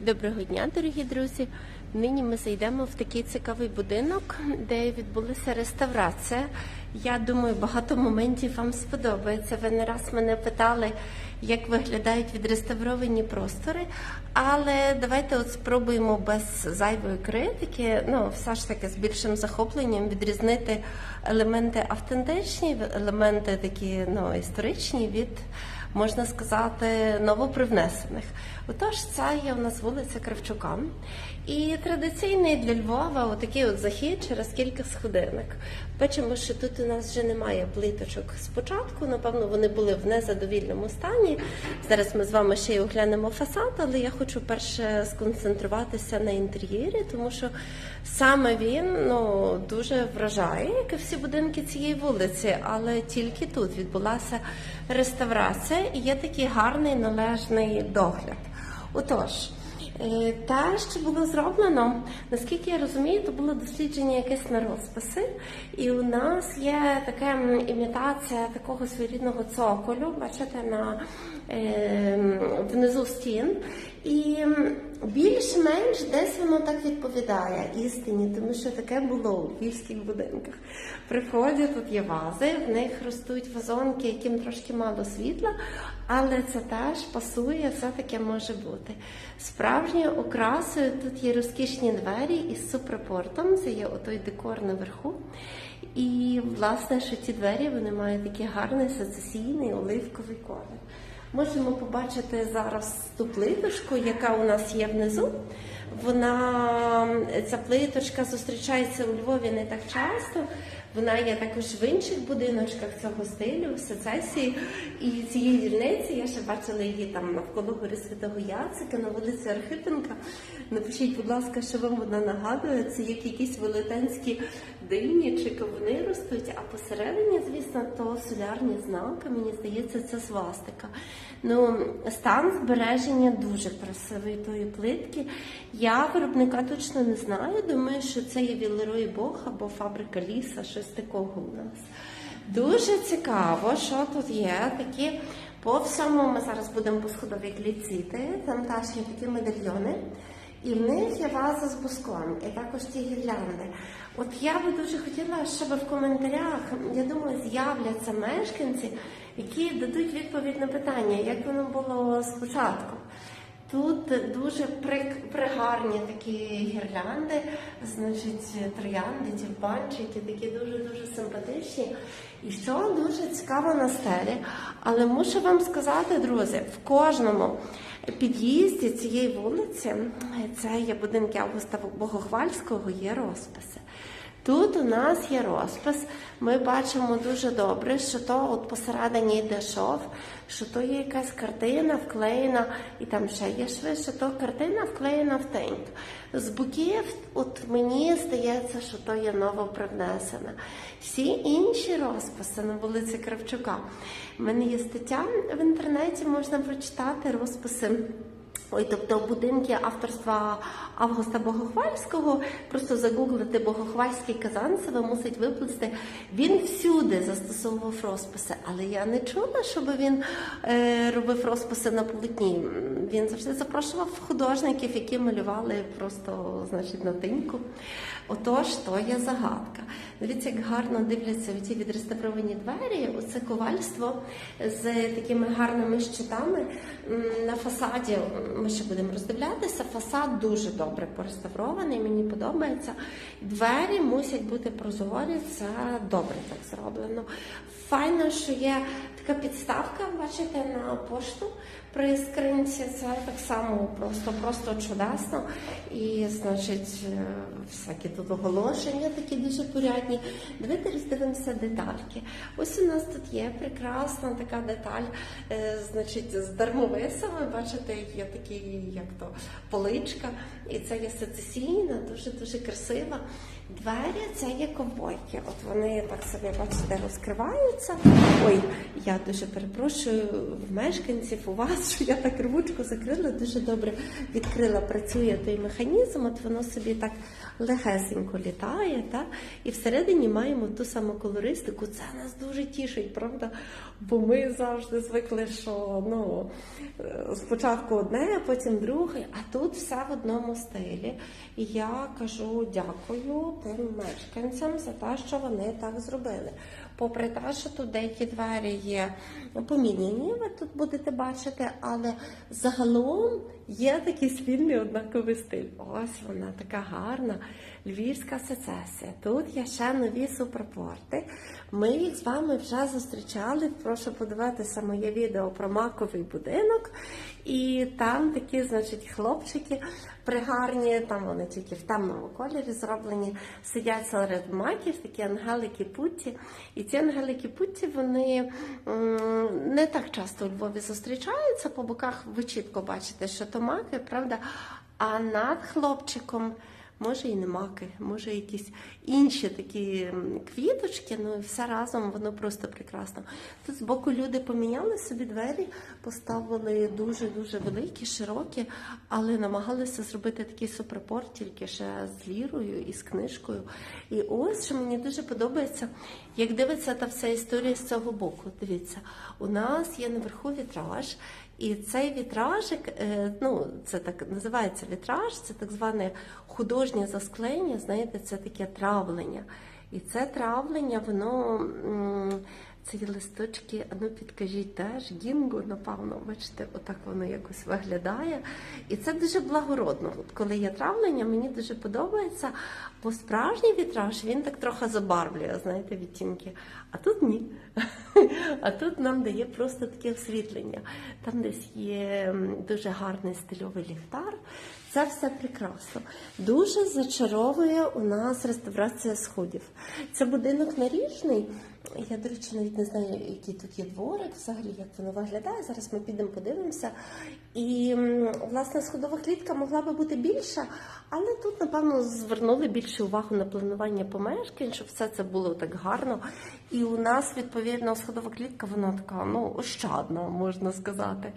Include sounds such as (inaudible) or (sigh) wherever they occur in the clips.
Доброго дня, дорогі друзі. Нині ми зайдемо в такий цікавий будинок, де відбулася реставрація. Я думаю, багато моментів вам сподобається. Ви не раз мене питали, як виглядають відреставровані простори. Але давайте от спробуємо без зайвої критики, ну все ж таки з більшим захопленням відрізнити елементи автентичні, елементи такі ну, історичні від можна сказати, новопривнесених. Отож, це є у нас вулиця Кравчука. І традиційний для Львова отакий от захід через кілька сходинок. Бачимо, що тут у нас вже немає плиточок спочатку. Напевно, вони були в незадовільному стані. Зараз ми з вами ще й оглянемо фасад, але я хочу перше сконцентруватися на інтер'єрі, тому що саме він ну, дуже вражає, як і всі будинки цієї вулиці, але тільки тут відбулася реставрація і є такий гарний належний догляд. Отож. Е, Те, що було зроблено, наскільки я розумію, то було дослідження якесь на розписи, і у нас є така імітація такого своєрідного цоколю, бачите, на е, внизу стін. І більш-менш десь воно так відповідає істині, тому що таке було у львівських будинках. Приходять, тут є вази, в них ростуть вазонки, яким трошки мало світла, але це теж пасує, все таке може бути. Справжньою окрасою тут є розкішні двері із супрапортом, це є отой декор наверху. І, власне, що ті двері вони мають такий гарний сецесійний оливковий колір. Можемо побачити зараз ту плиточку, яка у нас є внизу. Вона ця плиточка зустрічається у Львові не так часто. Вона є також в інших будиночках цього стилю, в сецесії. І цієї дільниці я ще бачила її там навколо гори Святого Яцика на вулиці Архипенка. Напишіть, будь ласка, що вам вона нагадує. Це як якісь велетенські дині чи кавуни ростуть, а посередині, звісно, то солярні знаки. Мені здається, це свастика. Ну, стан збереження дуже красивий тої плитки. Я виробника точно не знаю. Думаю, що це є Вілерой Бог або фабрика ліса, щось такого у нас. Дуже цікаво, що тут є такі. По всьому ми зараз будемо по сходовій кліціти. Там теж є такі медальйони. І в них є ваза з буском, і також ті гірлянди. От я би дуже хотіла, щоб в коментарях, я думаю, з'являться мешканці, які дадуть відповідь на питання, як воно було спочатку. Тут дуже при, пригарні такі гірлянди, значить, троянди, тюльпанчики, такі дуже-дуже симпатичні. І що дуже цікаво на стелі. Але мушу вам сказати, друзі, в кожному під'їзді цієї вулиці, це є будинки Августа Богохвальського, є розписи. Тут у нас є розпис. Ми бачимо дуже добре, що то от посередині йде шов, що то є якась картина вклеєна, і там ще є шви, що то картина вклеєна в тент. З боків, от мені здається, що то є новопривнесена. Всі інші розписи на вулиці Кравчука. У мене є стаття в інтернеті, можна прочитати розписи. Ой, тобто будинки авторства Августа Богохвальського, просто загуглити Богохвальський Казанцеве мусить виплисти. Він всюди застосовував розписи, але я не чула, щоб він е, робив розписи на полотні. Він завжди запрошував художників, які малювали просто, значить, на тиньку. Отож, то є загадка. Дивіться, як гарно дивляться ці відреставровані двері. Оце ковальство з такими гарними щитами на фасаді. Ми ще будемо роздивлятися. Фасад дуже добре пореставрований, мені подобається. Двері мусять бути прозорі, це добре так зроблено. Файно, що є така підставка, бачите, на пошту при скринці. Це так само просто, просто чудесно. І, значить, е, всякі тут оголошення такі дуже порядні. Давайте роздивимося детальки. Ось у нас тут є прекрасна така деталь, е, значить, з дармовисами. Бачите, є такий, як то поличка, і це є сецесійна, дуже дуже красива. Двері це є ковбойки. От вони так собі бачите розкриваються. Ой, я дуже перепрошую в мешканців у вас, що я так рвучку закрила, дуже добре відкрила, працює той механізм, от воно собі так легесенько літає, та? і всередині маємо ту саму колористику. Це нас дуже тішить, правда? Бо ми завжди звикли, що ну, спочатку одне, а потім друге, а тут все в одному стилі. І я кажу дякую тим мешканцям за те, що вони так зробили. Попри те, що тут деякі двері є поміняні, ви тут будете бачити, але загалом є такий спільний однаковий стиль. Ось вона така гарна львівська сецесія. Тут є ще нові супропорти. Ми їх з вами вже зустрічали. Прошу подивитися моє відео про маковий будинок. І там такі, значить, хлопчики пригарні, там вони тільки в темному кольорі зроблені, сидять серед маків, такі ангелики путті. І ці ангелики путті, вони не так часто у Львові зустрічаються. По боках ви чітко бачите, що то маки, правда? А над хлопчиком. Може і не маки, може якісь інші такі квіточки, ну все разом воно просто прекрасно. Тут збоку люди поміняли собі двері, поставили дуже-дуже великі, широкі, але намагалися зробити такий супропорт тільки ще з лірою і з книжкою. І ось що мені дуже подобається, як дивиться та вся історія з цього боку. Дивіться, у нас є наверху вітраж. І цей вітражик, е, ну це так називається вітраж, це так зване художнє засклення, знаєте, це таке травлення. І це травлення, воно ці листочки, ну підкажіть теж, гінго, напевно, бачите, отак воно якось виглядає. І це дуже благородно. От коли є травлення, мені дуже подобається, бо справжній вітраж він так трохи забарвлює, знаєте, відтінки. А тут ні. А тут нам дає просто таке освітлення. Там десь є дуже гарний стильовий ліхтар. Це все прекрасно. Дуже зачаровує у нас реставрація сходів. Це будинок наріжний. Я, до речі, навіть не знаю, який тут є дворик, взагалі, як воно виглядає. Зараз ми підемо подивимося. І, власне, сходова клітка могла би бути більша, але тут, напевно, звернули більше увагу на планування помешкань, щоб все це було так гарно. І у нас, відповідно, сходова клітка, вона така, ну, ощадна, можна сказати.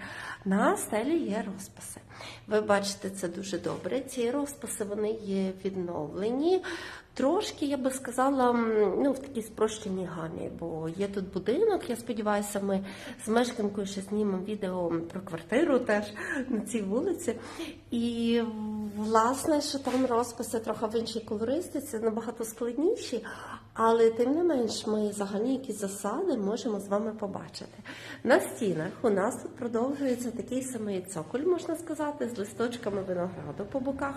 На стелі є розписи. Ви бачите, це дуже добре. Ці розписи вони є відновлені. Трошки, я би сказала, ну, в такій спрощеній гамі, бо є тут будинок. Я сподіваюся, ми з мешканкою ще знімемо відео про квартиру теж на цій вулиці. І власне, що там розписи трохи в іншій колористиці, набагато складніші, але тим не менш ми загальні якісь засади можемо з вами побачити. На стінах у нас тут продовжується такий самий цоколь, можна сказати, з листочками винограду по боках.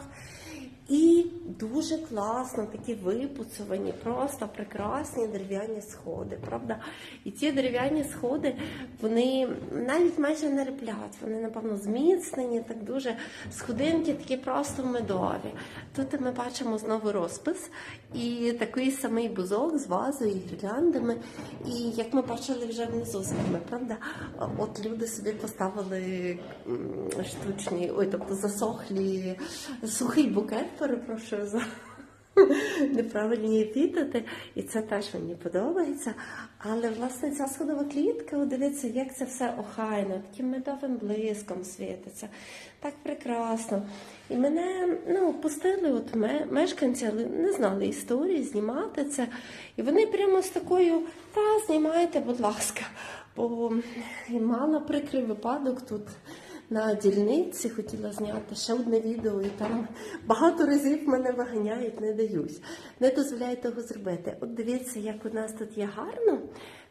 І дуже класно, такі випуцовані, просто прекрасні дерев'яні сходи, правда? І ці дерев'яні сходи, вони навіть майже не реплять, вони, напевно, зміцнені, так дуже сходинки такі просто медові. Тут ми бачимо знову розпис і такий самий бузок з вазою і гірляндами. І як ми бачили вже внизу з вами, правда? От люди собі поставили штучні, ой, тобто засохлі сухий букет, перепрошую за (laughs) неправильні епітети, і це теж мені подобається. Але власне ця сходова клітка, дивіться, як це все охайно, таким медовим блиском світиться. Так прекрасно. І мене ну, пустили от мешканці, але не знали історії, знімати це. І вони прямо з такою, та знімайте, будь ласка. Бо мала прикрий випадок тут на дільниці, хотіла зняти ще одне відео, і там багато разів мене виганяють, не даюсь. не дозволяю того зробити. От дивіться, як у нас тут є гарно,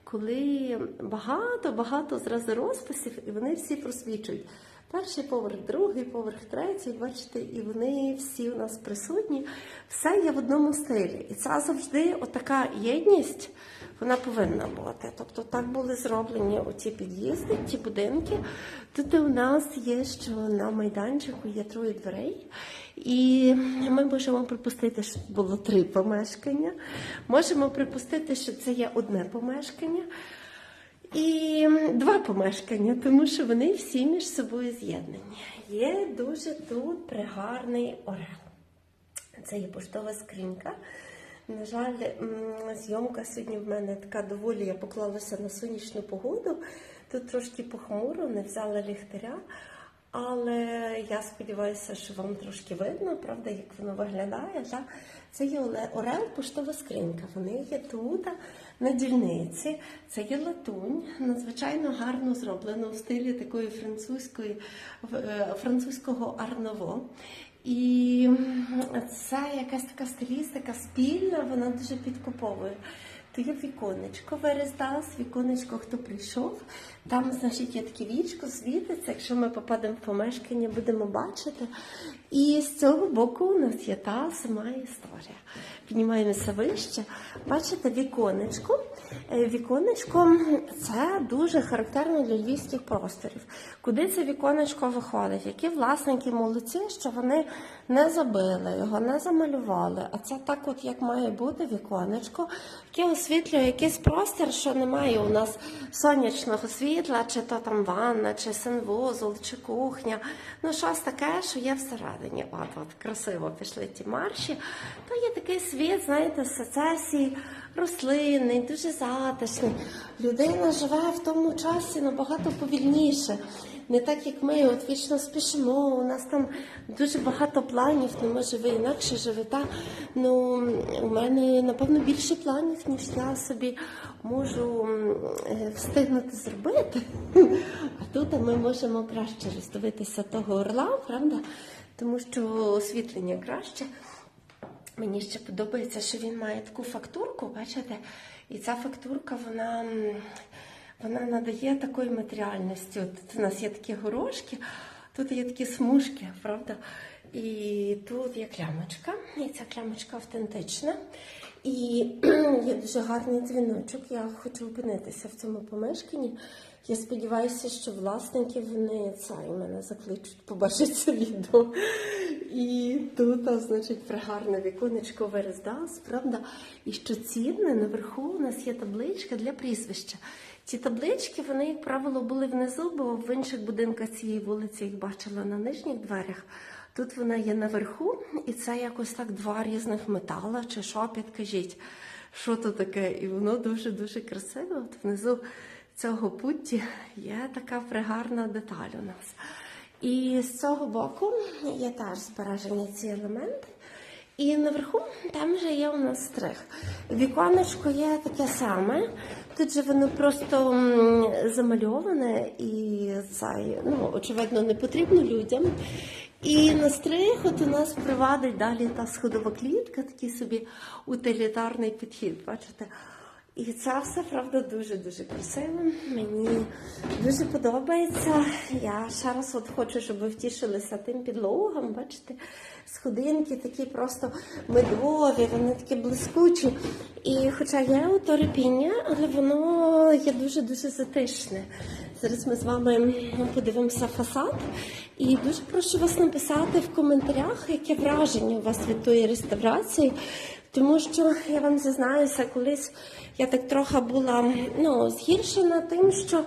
коли багато-багато зразу розписів, і вони всі просвічують. Перший поверх, другий поверх, третій, бачите, і вони всі у нас присутні. Все є в одному стилі. І це завжди отака єдність, вона повинна бути. Тобто так були зроблені оці під'їзди, ті будинки. Тут у нас є, що на майданчику є троє дверей. І ми можемо припустити, що було три помешкання. Можемо припустити, що це є одне помешкання. І два помешкання, тому що вони всі між собою з'єднані. Є дуже тут пригарний орел. Це є поштова скринька. На жаль, зйомка сьогодні в мене така доволі, я поклалася на сонячну погоду, Тут трошки похмуро, не взяла ліхтаря. Але я сподіваюся, що вам трошки видно, правда, як воно виглядає. Так? Це є Орел поштова скринька. Вони є тут на дільниці. Це є латунь, надзвичайно гарно зроблено в стилі такої французької, е, французького арново. І це якась така стилістика спільна, вона дуже підкуповує. То є віконечко Верездас, віконечко, хто прийшов. Там, значить, є таке вічко, світиться. Якщо ми попадемо в помешкання, будемо бачити. І з цього боку у нас є та сама історія. Піднімаємося вище. Бачите, віконечко. Е, Віконечко це дуже характерно для львівських просторів. Куди це віконечко виходить? Які власники молодці, що вони не забили його, не замалювали. А це так, от як має бути віконечко, яке освітлює якийсь простір, що немає у нас сонячного світла, чи то там ванна, чи санвузол, чи кухня. Ну, щось таке, що є всередині. От, от красиво пішли ті марші. То є такий світ, знаєте, сецесії, рослинний, дуже затишний. Людина живе в тому часі набагато повільніше. Не так, як ми, от вічно спішимо, у нас там дуже багато планів, ну може ви інакше живете. Ну, у мене, напевно, більше планів, ніж я собі можу е, встигнути зробити. А тут ми можемо краще роздивитися того орла, правда? Тому що освітлення краще. Мені ще подобається, що він має таку фактурку, бачите? І ця фактурка, вона, вона надає такої матеріальності. Тут у нас є такі горошки, тут є такі смужки, правда? І тут є клямочка, і ця клямочка автентична. І (clears throat) є дуже гарний дзвіночок. Я хочу опинитися в цьому помешканні. Я сподіваюся, що власники вони це і мене закличуть побачити це відео. І тут, значить, пригарне віконечко Верездас, правда? І що цінне, наверху у нас є табличка для прізвища. Ці таблички, вони, як правило, були внизу, бо в інших будинках цієї вулиці їх бачила на нижніх дверях. Тут вона є наверху, і це якось так два різних метала, чи що, підкажіть, що то таке. І воно дуже-дуже красиве. От внизу цього путті є така пригарна деталь у нас. І з цього боку є теж збережені ці елементи. І наверху там вже є у нас стрих. Віконечко є таке саме. Тут же воно просто замальоване і це, ну, очевидно, не потрібно людям. І на стрих от у нас привадить далі та сходова клітка, такий собі утилітарний підхід. Бачите? І це все, правда, дуже-дуже красиво. Мені дуже подобається. Я ще раз от хочу, щоб ви втішилися тим підлогам. Бачите, сходинки такі просто медові, вони такі блискучі. І хоча є оторепіння, але воно є дуже-дуже затишне. Зараз ми з вами подивимося фасад. І дуже прошу вас написати в коментарях, яке враження у вас від тої реставрації. Тому що я вам зізнаюся, колись я так трохи була ну, згіршена тим, що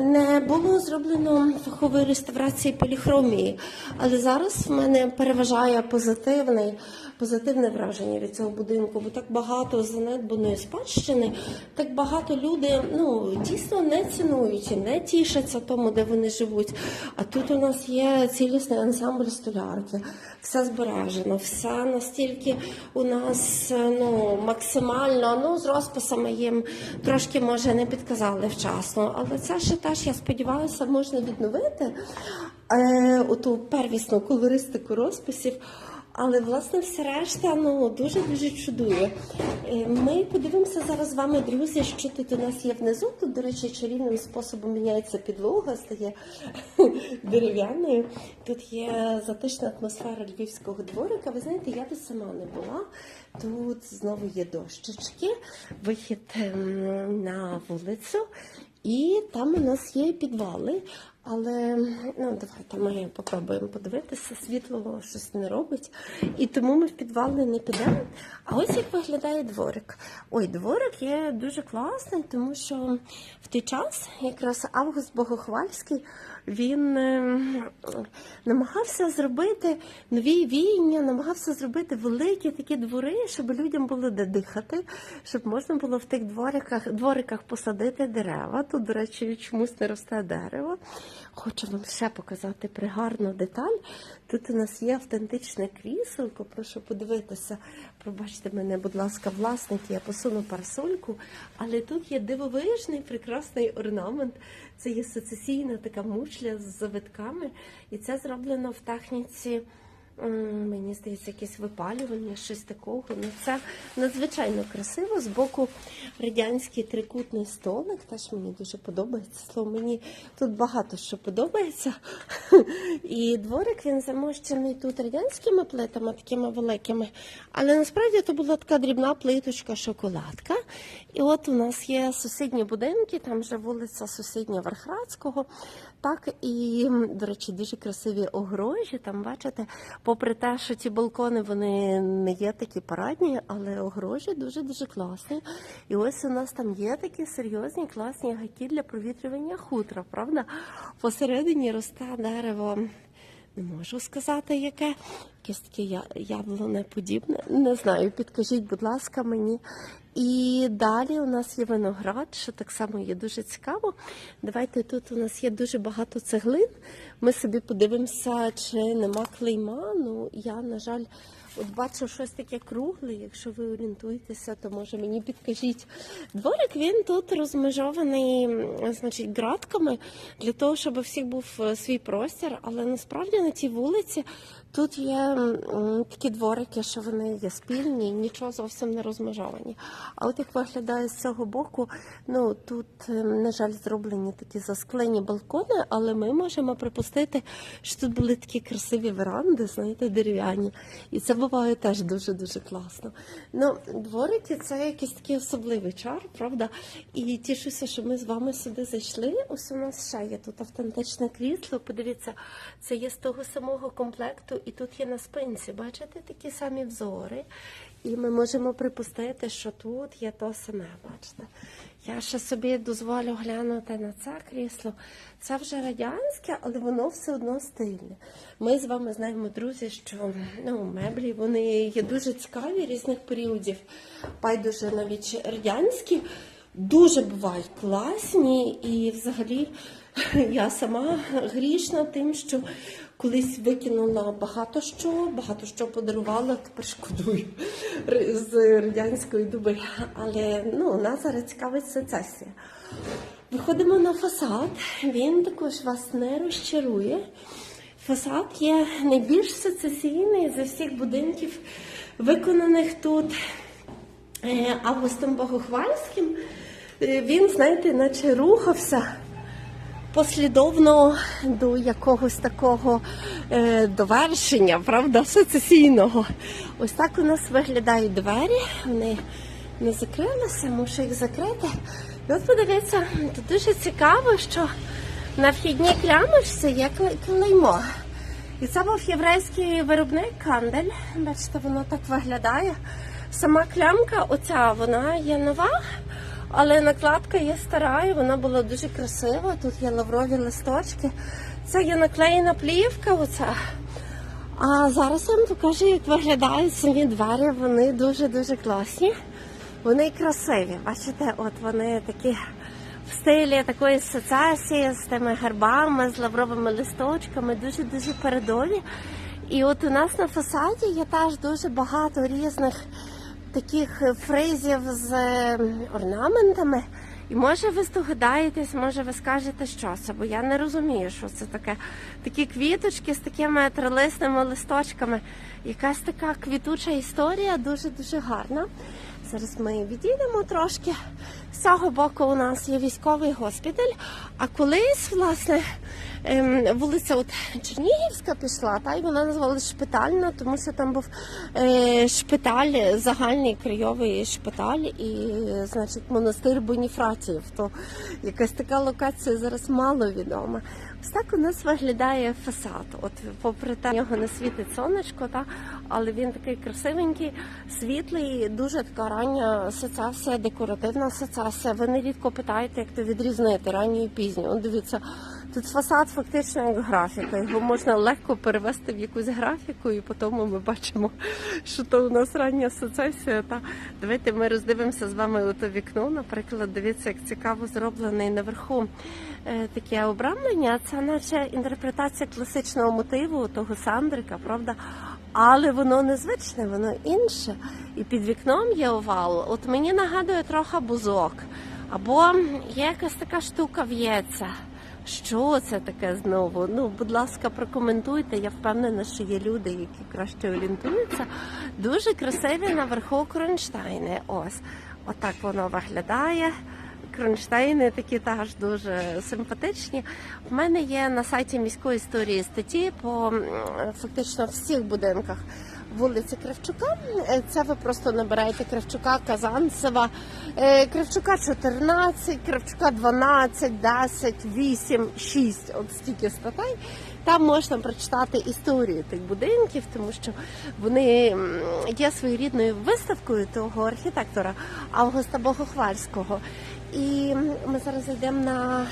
не було зроблено фахової реставрації поліхромії. Але зараз в мене переважає позитивний, позитивне враження від цього будинку, бо так багато занедбаної спадщини, так багато люди ну, дійсно не цінують і не тішаться тому, де вони живуть. А тут у нас є цілісний ансамбль столярки, все збережено, все настільки у нас ну, максимально, ну, з розписами їм трошки може не підказали вчасно. Але це ще теж, я сподіваюся, можна відновити е, оту первісну колористику розписів. Але власне все решта ну дуже дуже чудує. Е, Ми подивимося зараз з вами, друзі, що тут у нас є внизу. Тут, до речі, чарівним способом міняється підлога, стає (laughs) дерев'яною. Тут є затишна атмосфера львівського дворика. Ви знаєте, я тут сама не була. Тут знову є дощечки, вихід ем, на вулицю. І там у нас є підвали, але ну давайте ми попробуємо подивитися. Світло щось не робить, і тому ми в підвали не підемо. А ось як виглядає дворик. Ой, дворик є дуже класний, тому що в той час якраз Август Богохвальський він ем, намагався зробити нові війня, намагався зробити великі такі двори, щоб людям було де дихати, щоб можна було в тих двориках, двориках посадити дерева. Тут, до речі, чомусь не росте дерево. Хочу вам ще показати пригарну деталь. Тут у нас є автентичне кріселко. Прошу подивитися. Пробачте мене, будь ласка, власники, я посуну парасольку. Але тут є дивовижний прекрасний орнамент. Це є сецесійна така мушля з завитками, і це зроблено в техніці. Мені здається, якесь випалювання, щось такого. Ну, це надзвичайно красиво. З боку радянський трикутний столик. Теж мені дуже подобається. Слово мені тут багато що подобається. І дворик він замощений тут радянськими плитами, такими великими. Але насправді то була така дрібна плиточка, шоколадка. І от у нас є сусідні будинки, там вже вулиця сусідня Верхрадського. Так, і, до речі, дуже красиві огорожі. Там бачите, попри те, що ці балкони вони не є такі парадні, але огорожі дуже дуже класні. І ось у нас там є такі серйозні класні гайки для провітрювання хутра, правда? Посередині росте дерево. Не можу сказати, яке якесь таке яблуне подібне. Не знаю, підкажіть, будь ласка, мені. І далі у нас є виноград, що так само є дуже цікаво. Давайте тут у нас є дуже багато цеглин. Ми собі подивимося, чи нема клейма. Ну я, на жаль, от бачу щось таке кругле. Якщо ви орієнтуєтеся, то може мені підкажіть. Дворик він тут розмежований, значить, ґратками для того, щоб у всіх був е, свій простір. Але насправді на цій вулиці тут є такі дворики, що вони є спільні, нічого зовсім не розмежовані. А от як виглядає з цього боку, ну тут, е, на жаль, зроблені такі засклені балкони, але ми можемо припустити, що тут були такі красиві веранди, знаєте, дерев'яні. І це буває теж дуже-дуже класно. Ну, дворики це якийсь такий особливий чар, правда? І тішуся, що ми з вами сюди зайшли. Ось у нас ще є тут автентичне крісло. Подивіться, це є з того самого комплекту, і тут є на спинці. Бачите такі самі взори. І ми можемо припустити, що тут є то саме. Бачите. Я ще собі дозволю глянути на це крісло. Це вже радянське, але воно все одно стильне. Ми з вами знаємо, друзі, що ну, меблі вони є дуже цікаві різних періодів. Байдуже навіть радянські. Дуже бувають класні, і взагалі я сама грішна тим, що колись викинула багато що, багато що подарувала, тепер шкодую з радянської доби. Але ну, нас зараз цікавить сецесія. Виходимо на фасад, він також вас не розчарує. Фасад є найбільш сецесійний зі всіх будинків, виконаних тут е, Августом Богохвальським. Е, Він, знаєте, наче рухався послідовно до якогось такого е, довершення, правда, сецесійного. Ось так у нас виглядають двері. Вони не закрилися, мушу їх закрити. І от подивіться, тут дуже цікаво, що на вхідній клямочці є клеймо. І це був єврейський виробник кандель. Бачите, воно так виглядає. Сама клямка, оця, вона є нова, але накладка є стара, і вона була дуже красива. Тут є лаврові листочки. Це є наклеєна плівка. Оця. А зараз я вам покажу, як виглядають самі двері. Вони дуже-дуже класні. Вони красиві. Бачите, от вони такі в стилі такої сецесії з тими гербами, з лавровими листочками, дуже-дуже передові. І от у нас на фасаді є теж дуже багато різних таких фризів з е, орнаментами. І може ви здогадаєтесь, може ви скажете, що це, бо я не розумію, що це таке. Такі квіточки з такими трилисними листочками. Якась така квітуча історія, дуже-дуже гарна. Зараз ми відійдемо трошки. З цього боку у нас є військовий госпіталь. А колись, власне, ем, вулиця от Чернігівська пішла, та й вона називалась шпитальна, тому що там був е, шпиталь, загальний крайовий шпиталь і, значить, монастир Боніфратіїв. То якась така локація зараз мало відома. Ось так у нас виглядає фасад. От попри те, нього не світить сонечко, та, але він такий красивенький, світлий, дуже така рання сецесія, декоративна сецесія. Ви нерідко питаєте, як то відрізнити ранню і пізню. От дивіться, Тут фасад фактично як графіка. Його можна легко перевести в якусь графіку, і потім ми бачимо, що то у нас рання сецесія. Та давайте ми роздивимося з вами ото вікно. Наприклад, дивіться, як цікаво зроблений наверху е, таке обрамлення. Це наче інтерпретація класичного мотиву того Сандрика, правда? Але воно незвичне, воно інше. І під вікном є овал. От мені нагадує трохи бузок. Або є якась така штука в'ється. Що це таке знову? Ну, будь ласка, прокоментуйте. Я впевнена, що є люди, які краще орієнтуються. Дуже красиві наверху кронштейни. Ось, отак воно виглядає. Кронштейни такі теж дуже симпатичні. В мене є на сайті міської історії статті по фактично всіх будинках вулиці Кравчука. Е, Це ви просто набираєте Кравчука, Казанцева, е, Кравчука 14, Кравчука 12, 10, 8, 6. От стільки статей. Там можна прочитати історію тих будинків, тому що вони є своєрідною виставкою того архітектора Августа Богохвальського. І ми зараз йдемо на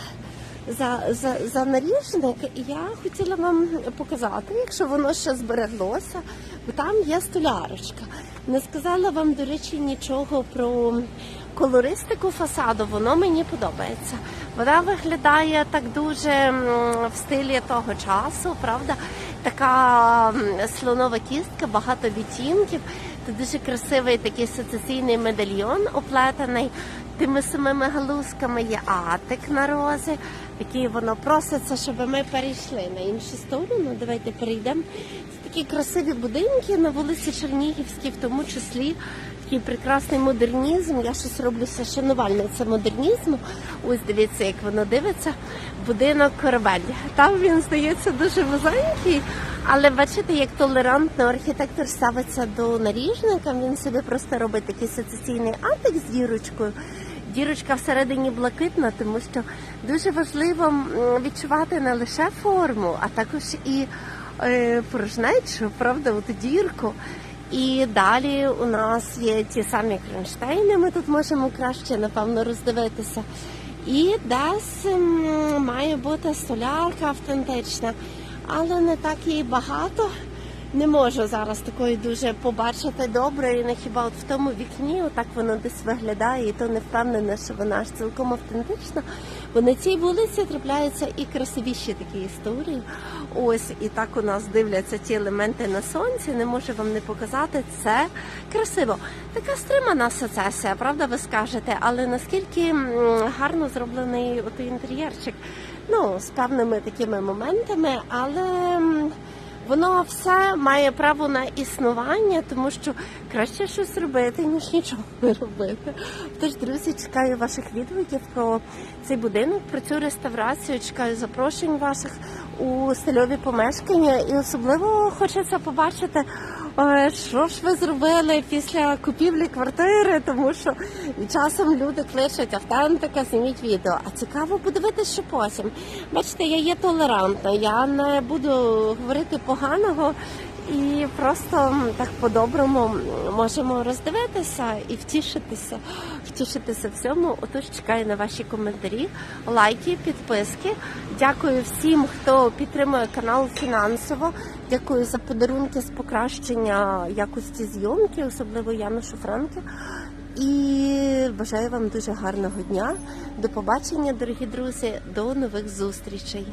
за, за, за наріжник. І я хотіла вам показати, якщо воно ще збереглося, бо там є столярочка. Не сказала вам, до речі, нічого про колористику фасаду, воно мені подобається. Вона виглядає так дуже в стилі того часу, правда? Така слонова кістка, багато відтінків. Це дуже красивий такий сецесійний медальйон оплетений тими самими галузками. Є атик на розі, який воно проситься, щоб ми перейшли на іншу сторону. Давайте перейдемо. Такі красиві будинки на вулиці Чернігівській, в тому числі такий прекрасний модернізм. Я щось роблю шанувальниця модернізму. Ось дивіться, як воно дивиться. Будинок корабель. Там він здається дуже вузенький, але бачите, як толерантно архітектор ставиться до наріжника. Він собі просто робить такий сецесійний атик з дірочкою. Дірочка всередині блакитна, тому що дуже важливо відчувати не лише форму, а також і порожнечу, правда, оту дірку. І далі у нас є ті самі кронштейни. Ми тут можемо краще, напевно, роздивитися. І десь має бути солярка автентична, але не так її багато. Не можу зараз такої дуже побачити добре, і не хіба от в тому вікні, отак воно десь виглядає, і то не впевнена, що вона ж цілком автентична. Бо на цій вулиці трапляються і красивіші такі історії. Ось і так у нас дивляться ті елементи на сонці. Не можу вам не показати. Це красиво. Така стримана сецесія, правда, ви скажете, але наскільки гарно зроблений от інтер'єрчик. Ну, з певними такими моментами, але. Воно все має право на існування, тому що краще щось робити, ніж нічого не робити. Тож, друзі, чекаю ваших відгуків про цей будинок, про цю реставрацію. Чекаю запрошень ваших у стильові помешкання, і особливо хочеться побачити, що ж ви зробили після купівлі квартири, тому що часом люди кличуть автентика, зніміть відео. А цікаво подивитися, що потім. Бачите, я є толерантна, я не буду говорити поганого. І просто так по-доброму можемо роздивитися і втішитися, втішитися всьому. Отож чекаю на ваші коментарі, лайки, підписки. Дякую всім, хто підтримує канал фінансово. Дякую за подарунки з покращення якості зйомки, особливо Янушу Франки. І бажаю вам дуже гарного дня. До побачення, дорогі друзі, до нових зустрічей.